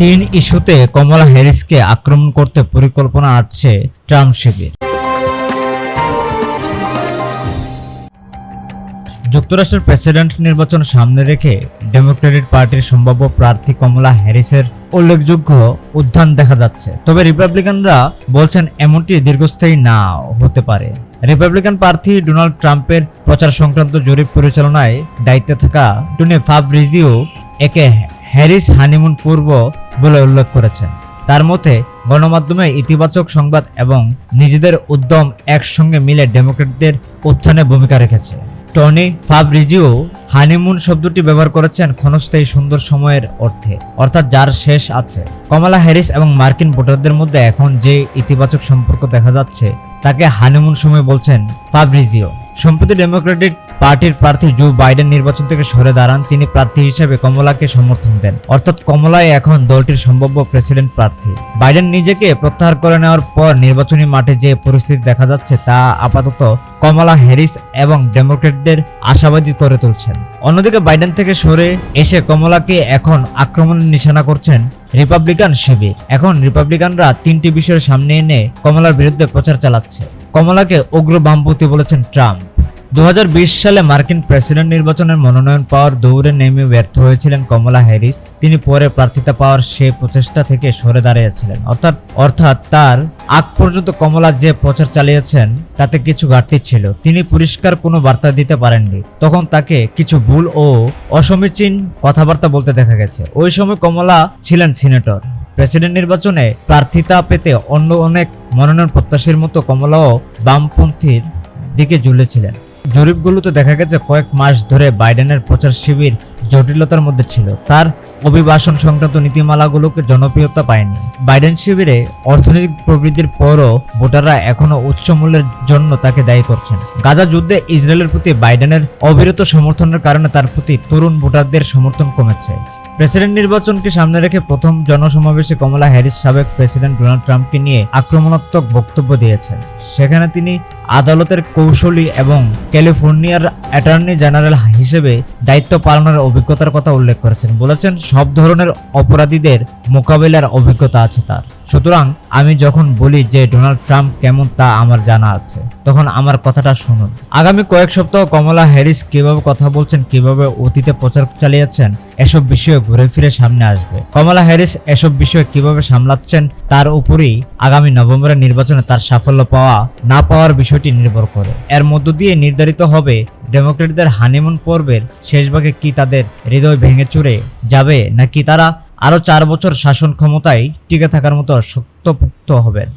তিন ইস্যুতে কমলা হ্যারিসকে আক্রমণ করতে পরিকল্পনা আটছে ট্রাম্প শিবির। যুক্তরাষ্ট্রের প্রেসিডেন্ট নির্বাচন সামনে রেখে ডেমোক্রেটিক পার্টির সম্ভাব্য প্রার্থী কমলা হ্যারিসের উল্লেখযোগ্য উত্থান দেখা যাচ্ছে। তবে রিপাবলিকানরা বলছেন এমনটি দীর্ঘস্থায়ী না হতে পারে। রিপাবলিকান প্রার্থী ডোনাল্ড ট্রাম্পের প্রচার সংক্রান্ত জরিপ পরিচালনায় দায়িত্বে থাকা টুনি ফাবরিজিও একে হ্যারিস হানিমুন পূর্ব বলে উল্লেখ করেছেন। তার মতে, গণমাধ্যমে ইতিবাচক সংবাদ এবং নিজেদের উদ্যম একসঙ্গে মিলে ডেমোক্রেটদের উত্থানে ভূমিকা রেখেছে। টনি ফাবরিজিও হানিমুন শব্দটি ব্যবহার করেছেন ক্ষণস্থায়ী সুন্দর সময়ের অর্থে, অর্থাৎ যার শেষ আছে। কমলা হ্যারিস এবং মার্কিন ভোটারদের মধ্যে এখন যে ইতিবাচক সম্পর্ক দেখা যাচ্ছে, তাকে হানিমুন সময় বলছেন ফাবরিজিও। সম্প্রতি ডেমোক্রেটিক পার্টির প্রার্থী জো বাইডেন নির্বাচন থেকে সরে দাঁড়ান। তিনি প্রার্থী হিসেবে কমলাকে সমর্থন দেন। অর্থাৎ কমলাই এখন দলটির সম্ভাব্য প্রেসিডেন্ট প্রার্থী। বাইডেন নিজেকে প্রত্যাহার করে নেওয়ার পর নির্বাচনী মাঠে যে পরিস্থিতি দেখা যাচ্ছে তা আপাতত কমলা হ্যারিস এবং ডেমোক্রেটদের আশাবাদী করে তুলছেন। অন্যদিকে বাইডেন থেকে সরে এসে কমলাকে এখন আক্রমণের নিশানা করছেন রিপাবলিকান শিবির। এখন রিপাবলিকানরা তিনটি বিষয়ের সামনে এনে কমলার বিরুদ্ধে প্রচার চালাচ্ছে। কমলাকে উগ্র বামপন্থী বলেছেন ট্রাম্প। দু হাজার বিশ সালে মার্কিন প্রেসিডেন্ট নির্বাচনের মনোনয়ন পাওয়ার দৌড়ে নেমে ব্যর্থ হয়েছিলেন কমলা হ্যারিস। তিনি পরে প্রার্থিতা পাওয়ার সে প্রচেষ্টা থেকে সরে দাঁড়িয়েছিলেন। অর্থাৎ অর্থাৎ তার আগ পর্যন্ত কমলা যে প্রচার চালিয়েছেন, তাতে কিছু ঘাটতি ছিল। তিনি পরিষ্কার কোনো বার্তা দিতে পারেননি। তখন তাকে কিছু ভুল ও অসমীচীন কথাবার্তা বলতে দেখা গেছে। ওই সময় কমলা ছিলেন সিনেটর। প্রেসিডেন্ট নির্বাচনে প্রার্থিতা পেতে অন্য অনেক মনোনয়ন প্রত্যাশীর মতো কমলাও বামপন্থীর দিকে ঝুলেছিলেন। জরিপগুলোতে দেখা গেছে কয়েক মাস ধরে বাইডেনের প্রচার শিবির জটিলতার মধ্যে ছিল। তার অভিবাসন সংক্রান্ত নীতিমালাগুলোকে জনপ্রিয়তা পায়নি। বাইডেন শিবিরে অর্থনৈতিক প্রবৃদ্ধির পরও ভোটাররা এখনও উচ্চ মূল্যের জন্য তাকে দায়ী করছেন। গাজা যুদ্ধে ইসরায়েলের প্রতি বাইডেনের অবিরত সমর্থনের কারণে তার প্রতি তরুণ ভোটারদের সমর্থন কমেছে। প্রেসিডেন্ট নির্বাচনকে সামনে রেখে প্রথম জনসমাবেশে কমলা হ্যারিস সাবেক প্রেসিডেন্ট ডোনাল্ড ট্রাম্পকে নিয়ে আক্রমণাত্মক বক্তব্য দিয়েছেন। সেখানে তিনি আদালতের কৌশলী এবং ক্যালিফোর্নিয়ার অ্যাটর্নি জেনারেল হিসেবে দায়িত্ব পালনের অভিজ্ঞতার কথা উল্লেখ করেছেন। বলেছেন, সব ধরনের অপরাধীদের মোকাবিলার অভিজ্ঞতা আছে তার। সুতরাং আমি যখন বলি যে ডোনাল্ড ট্রাম্প কেমন তা আমার জানা আছে, তখন আমার কথাটা শুনুন। আগামী কয়েক সপ্তাহ কমলা হ্যারিস কীভাবে কথা বলছেন, কীভাবে অতীতে প্রচার চালিয়েছেন, এসব বিষয়ে ঘুরে ফিরে সামনে আসবে। কমলা হ্যারিস এসব বিষয়ে কীভাবে সামলাচ্ছেন তার উপরেই আগামী নভেম্বরের নির্বাচনে তার সাফল্য পাওয়া, না পাওয়ার বিষয়টি নির্ভর করে। এর মধ্য দিয়ে নির্ধারিত হবে ডেমোক্রেটদের হানিমুন পর্বের শেষ ভাগে কি তাদের হৃদয় ভেঙে চুরে যাবে, নাকি তারা আরও চার বছর শাসন ক্ষমতায় টিকে থাকার মতো শক্তপোক্ত হবেন।